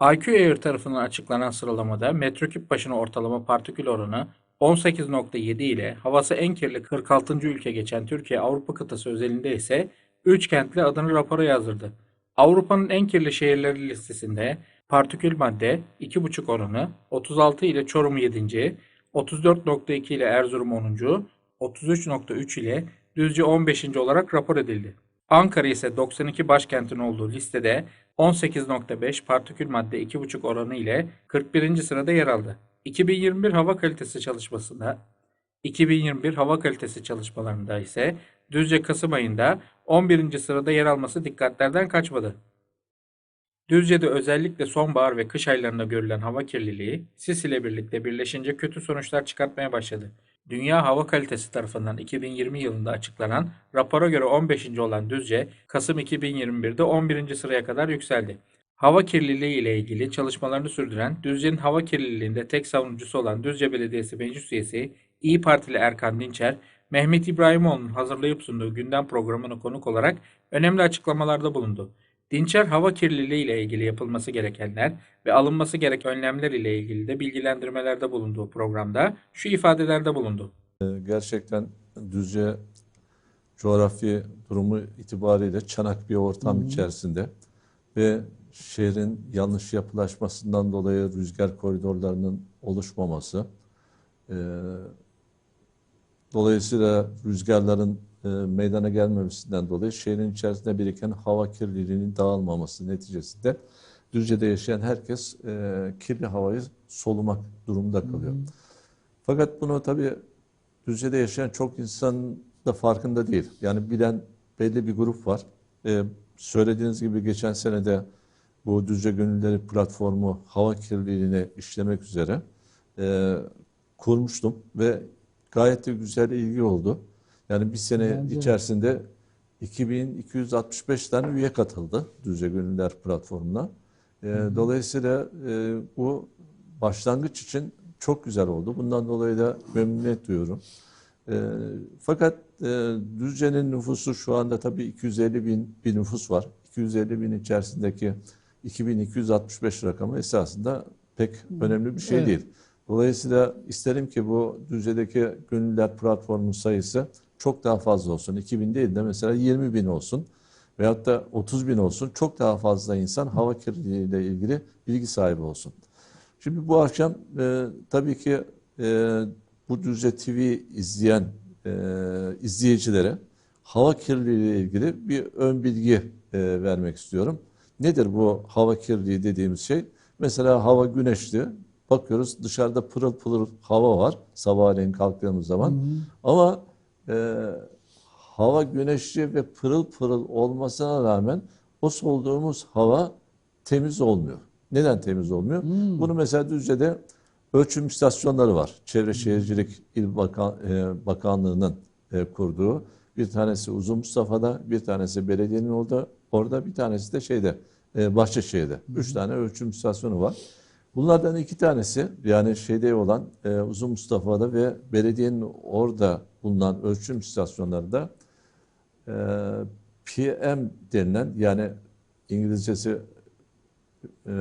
IQ Air tarafından açıklanan sıralamada metreküp başına ortalama partikül oranı 18.7 ile havası en kirli 46. ülke geçen Türkiye Avrupa kıtası özelinde ise 3 kentli adını rapora yazdırdı. Avrupa'nın en kirli şehirleri listesinde partikül madde 2.5 oranı 36 ile Çorum 7. 34.2 ile Erzurum 10. 33.3 ile Düzce 15. olarak rapor edildi. Ankara ise 92 başkentin olduğu listede 18.5 partikül madde 2.5 oranı ile 41. sırada yer aldı. 2021 hava kalitesi çalışmasında 2021 hava kalitesi çalışmalarında ise Düzce Kasım ayında 11. sırada yer alması dikkatlerden kaçmadı. Düzce'de özellikle sonbahar ve kış aylarında görülen hava kirliliği sis ile birlikte birleşince kötü sonuçlar çıkartmaya başladı. Dünya Hava Kalitesi tarafından 2020 yılında açıklanan rapora göre 15. olan Düzce, Kasım 2021'de 11. sıraya kadar yükseldi. Hava kirliliği ile ilgili çalışmalarını sürdüren Düzce'nin hava kirliliğinde tek savunucusu olan Düzce Belediyesi Meclis Üyesi İyi Partili Erkan Dinçer, Mehmet İbrahimoğlu'nun hazırlayıp sunduğu gündem programına konuk olarak önemli açıklamalarda bulundu. Dinçer hava kirliliği ile ilgili yapılması gerekenler ve alınması gereken önlemler ile ilgili de bilgilendirmelerde bulunduğu programda şu ifadelerde bulundu. Ee, Gerçekten Düzce coğrafi durumu itibariyle çanak bir ortam içerisinde ve şehrin yanlış yapılaşmasından dolayı rüzgar koridorlarının oluşmaması, e, dolayısıyla rüzgarların e, meydana gelmemesinden dolayı şehrin içerisinde biriken hava kirliliğinin dağılmaması neticesinde Düzce'de yaşayan herkes e, kirli havayı solumak durumunda kalıyor. Fakat bunu tabii Düzce'de yaşayan çok insan da farkında değil. Yani bilen belli bir grup var. Ee, söylediğiniz gibi geçen senede bu Düzce Gönülleri platformu hava kirliliğini işlemek üzere e, kurmuştum ve gayet de güzel ilgi oldu. Yani bir sene Bence de. içerisinde 2265 tane üye katıldı Düzce Gönüller platformuna. E, dolayısıyla e, bu başlangıç için çok güzel oldu. Bundan dolayı da memnuniyet duyuyorum. E, fakat e, Düzce'nin nüfusu şu anda tabii 250 bin bir nüfus var. 250 bin içerisindeki 2265 rakamı esasında pek önemli bir şey Evet. değil. Dolayısıyla isterim ki bu Düzce'deki gönüller platformunun sayısı çok daha fazla olsun. 2000 değil de mesela 20 bin olsun veyahut da 30 bin olsun. Çok daha fazla insan hava kirliliği ile ilgili bilgi sahibi olsun. Şimdi bu akşam e, tabii ki e, bu Düzce TV izleyen e, izleyicilere hava kirliliği ile ilgili bir ön bilgi e, vermek istiyorum. Nedir bu hava kirliliği dediğimiz şey? Mesela hava güneşli. Bakıyoruz dışarıda pırıl pırıl hava var sabahleyin kalktığımız zaman. Ama e, hava güneşli ve pırıl pırıl olmasına rağmen o soluduğumuz hava temiz olmuyor. Neden temiz olmuyor? Bunu mesela Düzce'de ölçüm istasyonları var. Çevre Şehircilik İl Bakan, e, Bakanlığı'nın e, kurduğu. Bir tanesi Uzun Mustafa'da, bir tanesi belediyenin orada, orada bir tanesi de şeyde, e, Bahçeşehir'de. Üç tane ölçüm istasyonu var. Bunlardan iki tanesi yani şeyde olan e, Uzun Mustafa'da ve belediyenin orada bulunan ölçüm istasyonlarında e, PM denilen yani İngilizcesi e,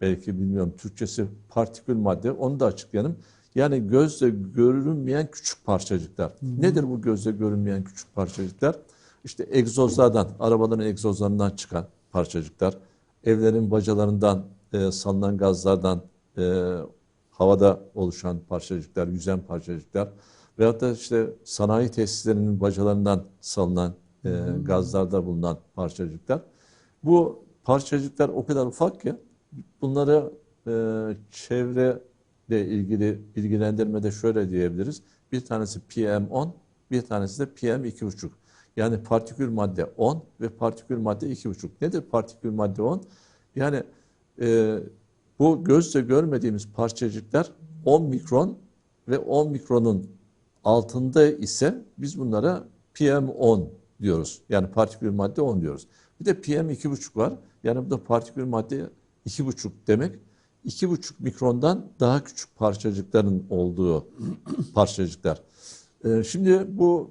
belki bilmiyorum Türkçesi partikül madde onu da açıklayalım. Yani gözle görünmeyen küçük parçacıklar. Nedir bu gözle görünmeyen küçük parçacıklar? İşte egzozlardan, arabaların egzozlarından çıkan parçacıklar, evlerin bacalarından e, salınan gazlardan e, havada oluşan parçacıklar, yüzen parçacıklar veyahut da işte sanayi tesislerinin bacalarından salınan e, gazlarda bulunan parçacıklar. Bu parçacıklar o kadar ufak ki bunları e, çevreyle ilgili bilgilendirmede şöyle diyebiliriz. Bir tanesi PM10, bir tanesi de PM2,5. Yani partikül madde 10 ve partikül madde 2,5. Nedir partikül madde 10? Yani e, bu gözle görmediğimiz parçacıklar 10 mikron ve 10 mikronun altında ise biz bunlara PM10 diyoruz. Yani partikül madde 10 diyoruz. Bir de PM2,5 var. Yani bu da partikül madde 2,5 demek. 2,5 mikrondan daha küçük parçacıkların olduğu parçacıklar. Ee, şimdi bu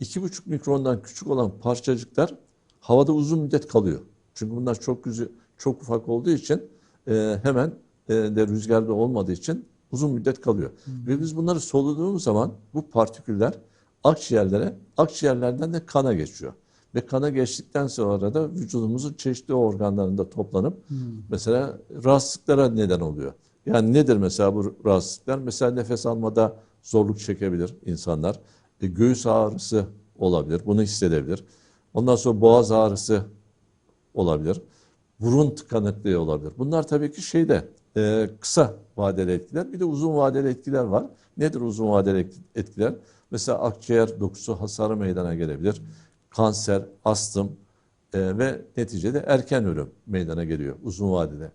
2,5 mikrondan küçük olan parçacıklar havada uzun müddet kalıyor. Çünkü bunlar çok güzel, çok ufak olduğu için e, hemen e, de rüzgarda olmadığı için uzun müddet kalıyor. Ve biz bunları soluduğumuz zaman bu partiküller akciğerlere, akciğerlerden de kana geçiyor. Ve kana geçtikten sonra da vücudumuzun çeşitli organlarında toplanıp mesela rahatsızlıklara neden oluyor. Yani nedir mesela bu rahatsızlıklar? Mesela nefes almada zorluk çekebilir insanlar. E, göğüs ağrısı olabilir, bunu hissedebilir. Ondan sonra boğaz ağrısı olabilir. Burun tıkanıklığı olabilir. Bunlar tabii ki şeyde e, kısa vadeli etkiler. Bir de uzun vadeli etkiler var. Nedir uzun vadeli etkiler? Mesela akciğer dokusu hasarı meydana gelebilir. Kanser, astım e, ve neticede erken ölüm meydana geliyor uzun vadede.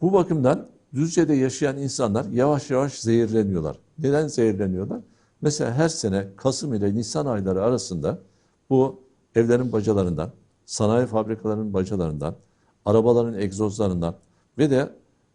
Bu bakımdan Düzce'de yaşayan insanlar yavaş yavaş zehirleniyorlar. Neden zehirleniyorlar? Mesela her sene Kasım ile Nisan ayları arasında bu evlerin bacalarından, sanayi fabrikalarının bacalarından, arabaların egzozlarından ve de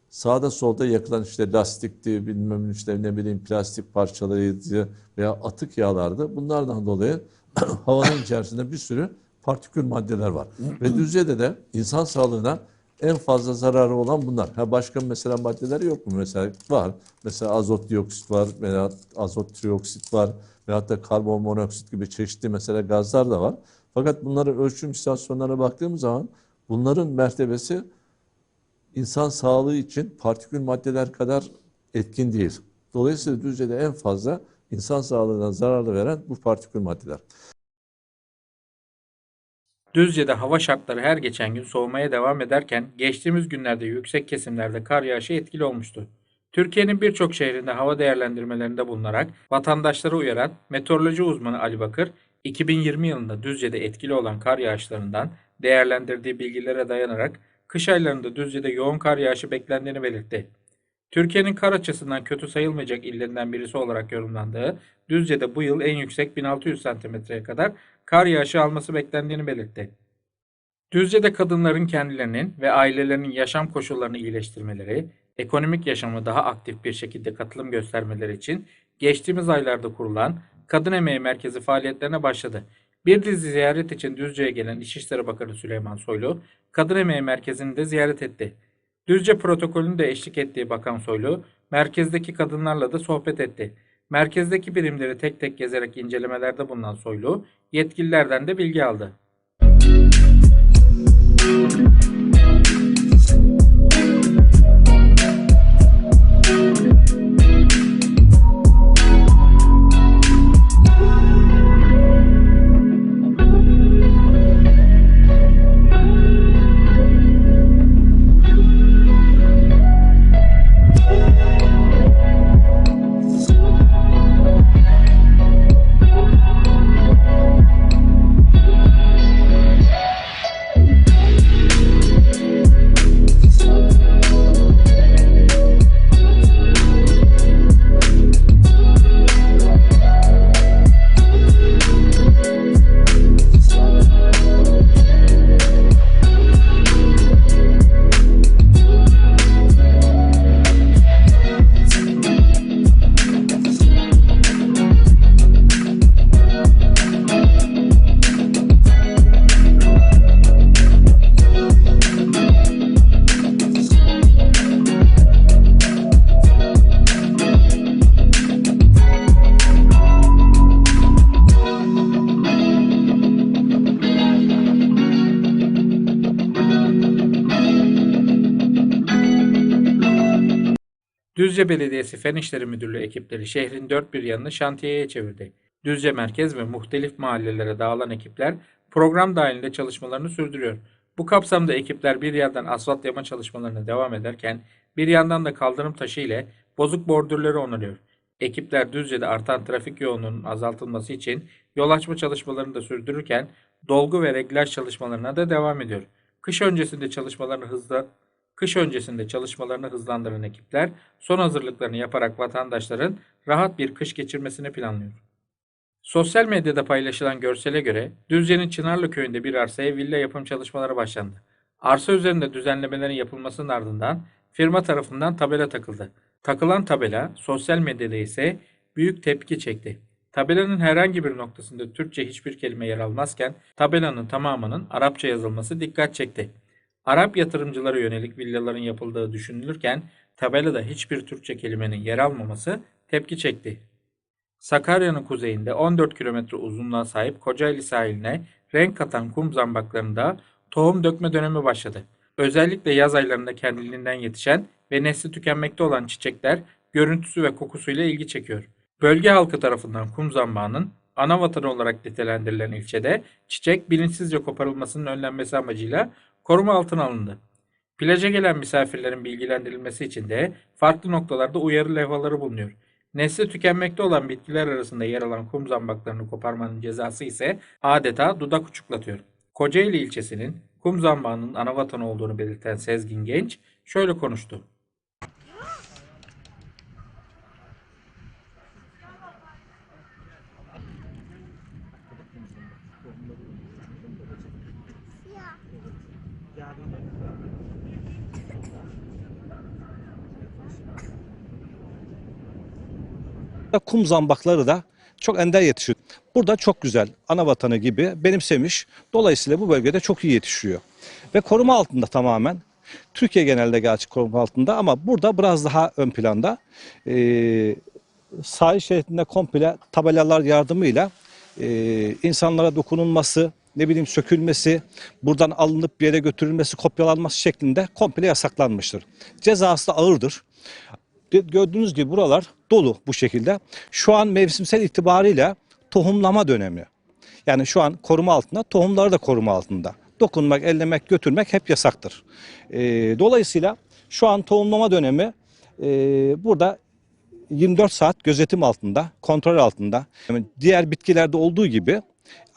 sağda solda yakılan işte lastikti, bilmem işte ne bileyim plastik parçalarıydı veya atık yağlardı. Bunlardan dolayı havanın içerisinde bir sürü partikül maddeler var. Ve Düzce'de de insan sağlığına en fazla zararı olan bunlar. Ha başka mesela maddeler yok mu? Mesela var. Mesela azot dioksit var veya azot trioksit var veyahut da karbon monoksit gibi çeşitli mesela gazlar da var. Fakat bunların ölçüm istasyonlarına baktığımız zaman bunların mertebesi insan sağlığı için partikül maddeler kadar etkin değil. Dolayısıyla Düzce'de en fazla insan sağlığına zararlı veren bu partikül maddeler. Düzce'de hava şartları her geçen gün soğumaya devam ederken geçtiğimiz günlerde yüksek kesimlerde kar yağışı etkili olmuştu. Türkiye'nin birçok şehrinde hava değerlendirmelerinde bulunarak vatandaşları uyaran meteoroloji uzmanı Ali Bakır, 2020 yılında Düzce'de etkili olan kar yağışlarından değerlendirdiği bilgilere dayanarak kış aylarında Düzce'de yoğun kar yağışı beklendiğini belirtti. Türkiye'nin kar açısından kötü sayılmayacak illerinden birisi olarak yorumlandığı Düzce'de bu yıl en yüksek 1600 santimetreye kadar kar yağışı alması beklendiğini belirtti. Düzce'de kadınların kendilerinin ve ailelerinin yaşam koşullarını iyileştirmeleri, ekonomik yaşamı daha aktif bir şekilde katılım göstermeleri için geçtiğimiz aylarda kurulan Kadın Emeği Merkezi faaliyetlerine başladı. Bir dizi ziyaret için Düzce'ye gelen İçişleri Bakanı Süleyman Soylu, Kadın Emeği Merkezi'ni de ziyaret etti. Düzce protokolünü de eşlik ettiği Bakan Soylu, merkezdeki kadınlarla da sohbet etti. Merkezdeki birimleri tek tek gezerek incelemelerde bulunan Soylu, yetkililerden de bilgi aldı. Düzce Belediyesi Fen İşleri Müdürlüğü ekipleri şehrin dört bir yanını şantiyeye çevirdi. Düzce merkez ve muhtelif mahallelere dağılan ekipler program dahilinde çalışmalarını sürdürüyor. Bu kapsamda ekipler bir yandan asfalt yama çalışmalarına devam ederken bir yandan da kaldırım taşı ile bozuk bordürleri onarıyor. Ekipler Düzce'de artan trafik yoğunluğunun azaltılması için yol açma çalışmalarını da sürdürürken dolgu ve reglaj çalışmalarına da devam ediyor. Kış öncesinde çalışmalarını hızla Kış öncesinde çalışmalarını hızlandıran ekipler son hazırlıklarını yaparak vatandaşların rahat bir kış geçirmesini planlıyor. Sosyal medyada paylaşılan görsele göre Düzce'nin Çınarlı köyünde bir arsaya villa yapım çalışmaları başlandı. Arsa üzerinde düzenlemelerin yapılmasının ardından firma tarafından tabela takıldı. Takılan tabela sosyal medyada ise büyük tepki çekti. Tabelanın herhangi bir noktasında Türkçe hiçbir kelime yer almazken tabelanın tamamının Arapça yazılması dikkat çekti. Arap yatırımcılara yönelik villaların yapıldığı düşünülürken tabelada hiçbir Türkçe kelimenin yer almaması tepki çekti. Sakarya'nın kuzeyinde 14 kilometre uzunluğa sahip Kocaeli sahiline renk katan kum zambaklarında tohum dökme dönemi başladı. Özellikle yaz aylarında kendiliğinden yetişen ve nesli tükenmekte olan çiçekler görüntüsü ve kokusuyla ilgi çekiyor. Bölge halkı tarafından kum zambağının ana vatanı olarak nitelendirilen ilçede çiçek bilinçsizce koparılmasının önlenmesi amacıyla koruma altına alındı. Plaja gelen misafirlerin bilgilendirilmesi için de farklı noktalarda uyarı levhaları bulunuyor. Nesli tükenmekte olan bitkiler arasında yer alan kum zambaklarını koparmanın cezası ise adeta dudak uçuklatıyor. Kocaeli ilçesinin kum zambağının ana vatanı olduğunu belirten Sezgin Genç şöyle konuştu. Kum zambakları da çok ender yetişiyor. Burada çok güzel ana vatanı gibi benimsemiş. Dolayısıyla bu bölgede çok iyi yetişiyor. Ve koruma altında tamamen. Türkiye genelde gerçi koruma altında ama burada biraz daha ön planda. Ee, sahil şeridinde komple tabelalar yardımıyla e, insanlara dokunulması, ne bileyim sökülmesi, buradan alınıp bir yere götürülmesi, kopyalanması şeklinde komple yasaklanmıştır. Cezası da ağırdır. Gördüğünüz gibi buralar dolu bu şekilde. Şu an mevsimsel itibariyle tohumlama dönemi. Yani şu an koruma altında, tohumları da koruma altında. Dokunmak, ellemek, götürmek hep yasaktır. Ee, dolayısıyla şu an tohumlama dönemi e, burada 24 saat gözetim altında, kontrol altında. Yani diğer bitkilerde olduğu gibi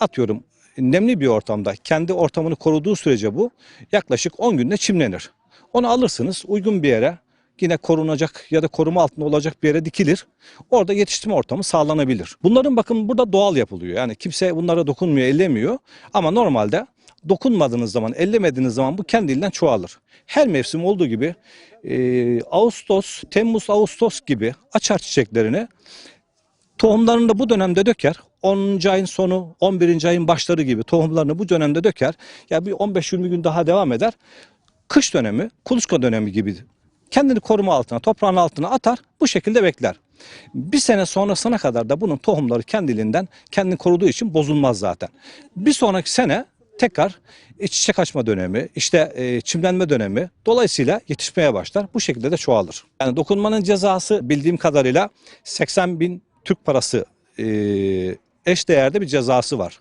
atıyorum nemli bir ortamda kendi ortamını koruduğu sürece bu yaklaşık 10 günde çimlenir. Onu alırsınız uygun bir yere yine korunacak ya da koruma altında olacak bir yere dikilir. Orada yetiştirme ortamı sağlanabilir. Bunların bakın burada doğal yapılıyor. Yani kimse bunlara dokunmuyor, ellemiyor. Ama normalde dokunmadığınız zaman, ellemediğiniz zaman bu kendiliğinden çoğalır. Her mevsim olduğu gibi e, Ağustos, Temmuz, Ağustos gibi açar çiçeklerini. Tohumlarını da bu dönemde döker. 10. ayın sonu, 11. ayın başları gibi tohumlarını bu dönemde döker. Ya bir 15-20 gün daha devam eder. Kış dönemi, kuluçka dönemi gibi kendini koruma altına, toprağın altına atar, bu şekilde bekler. Bir sene sonrasına kadar da bunun tohumları kendiliğinden kendini koruduğu için bozulmaz zaten. Bir sonraki sene tekrar e, çiçek açma dönemi, işte e, çimlenme dönemi dolayısıyla yetişmeye başlar. Bu şekilde de çoğalır. Yani dokunmanın cezası bildiğim kadarıyla 80 bin Türk parası e, eş değerde bir cezası var.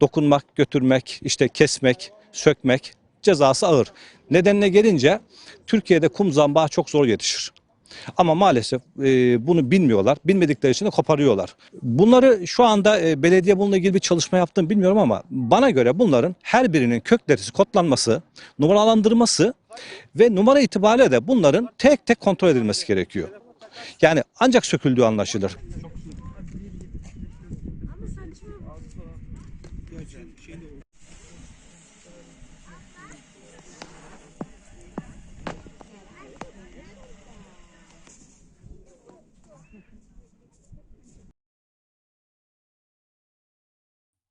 Dokunmak, götürmek, işte kesmek, sökmek cezası ağır. Nedenine gelince Türkiye'de kum zambağı çok zor yetişir. Ama maalesef e, bunu bilmiyorlar. Bilmedikleri için de koparıyorlar. Bunları şu anda e, belediye bununla ilgili bir çalışma yaptığını bilmiyorum ama bana göre bunların her birinin köklerisi kodlanması, numaralandırması ve numara itibariyle de bunların tek tek kontrol edilmesi gerekiyor. Yani ancak söküldüğü anlaşılır.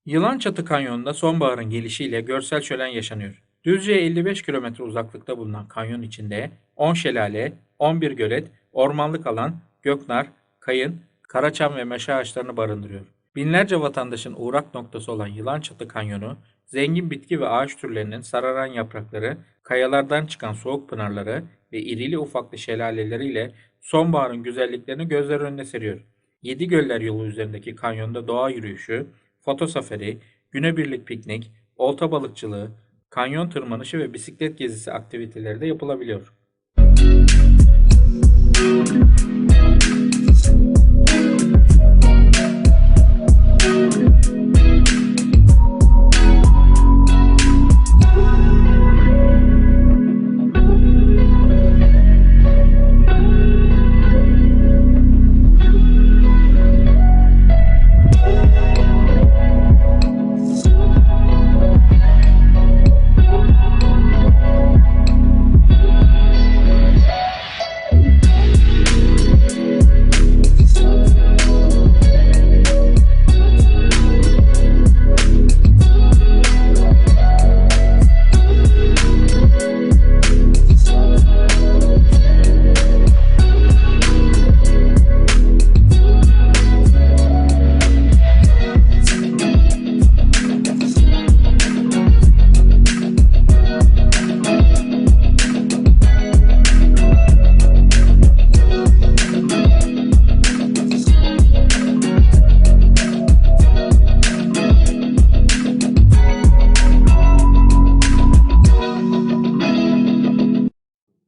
Yılançatı Kanyonu'nda sonbaharın gelişiyle görsel şölen yaşanıyor. Düzce'ye 55 kilometre uzaklıkta bulunan kanyon içinde 10 şelale, 11 gölet, ormanlık alan, göknar, kayın, karaçam ve meşe ağaçlarını barındırıyor. Binlerce vatandaşın uğrak noktası olan Yılançatı Kanyonu, zengin bitki ve ağaç türlerinin sararan yaprakları, kayalardan çıkan soğuk pınarları ve irili ufaklı şelaleleriyle sonbaharın güzelliklerini gözler önüne seriyor. Yedi Göller yolu üzerindeki kanyonda doğa yürüyüşü, foto safari, günebirlik piknik, olta balıkçılığı, kanyon tırmanışı ve bisiklet gezisi aktiviteleri de yapılabiliyor.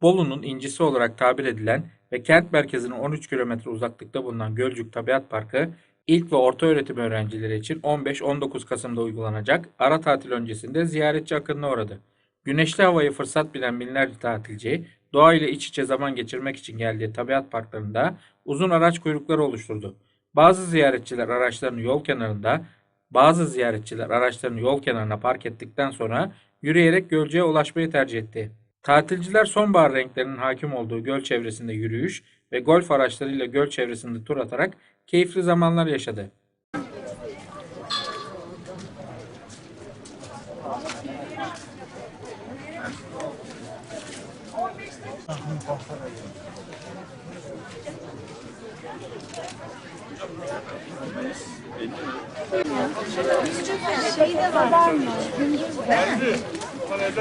Bolu'nun incisi olarak tabir edilen ve kent merkezine 13 kilometre uzaklıkta bulunan Gölcük Tabiat Parkı, ilk ve orta öğretim öğrencileri için 15-19 Kasım'da uygulanacak ara tatil öncesinde ziyaretçi akınına uğradı. Güneşli havayı fırsat bilen binlerce tatilci, doğayla iç içe zaman geçirmek için geldiği tabiat parklarında uzun araç kuyrukları oluşturdu. Bazı ziyaretçiler araçlarını yol kenarında, bazı ziyaretçiler araçlarını yol kenarına park ettikten sonra yürüyerek Gölcük'e ulaşmayı tercih etti. Tatilciler sonbahar renklerinin hakim olduğu göl çevresinde yürüyüş ve golf araçlarıyla göl çevresinde tur atarak keyifli zamanlar yaşadı. Şey de var mı? Kafe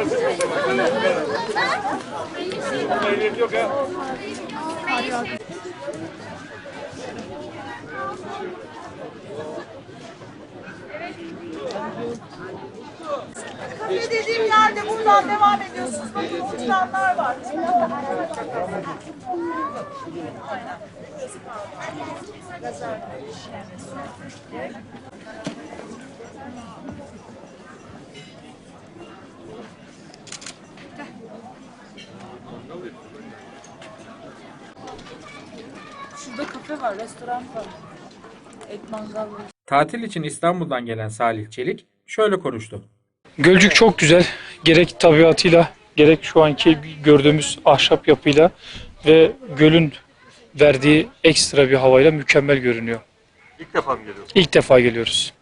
dediğim yerde buradan devam ediyorsunuz. Bakın oturanlar var. Şurada kafe var, restoran var. Et mangallı. Tatil için İstanbul'dan gelen Salih Çelik şöyle konuştu. Gölcük çok güzel. Gerek tabiatıyla, gerek şu anki gördüğümüz ahşap yapıyla ve gölün verdiği ekstra bir havayla mükemmel görünüyor. İlk defa mı geliyorsun? İlk defa geliyoruz.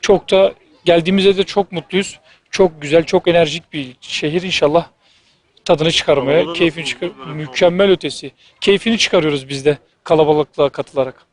Çok da geldiğimizde de çok mutluyuz. Çok güzel, çok enerjik bir şehir inşallah. Tadını çıkarmaya, keyfini çıkar. Mükemmel ötesi. Keyfini çıkarıyoruz biz de kalabalıkla katılarak.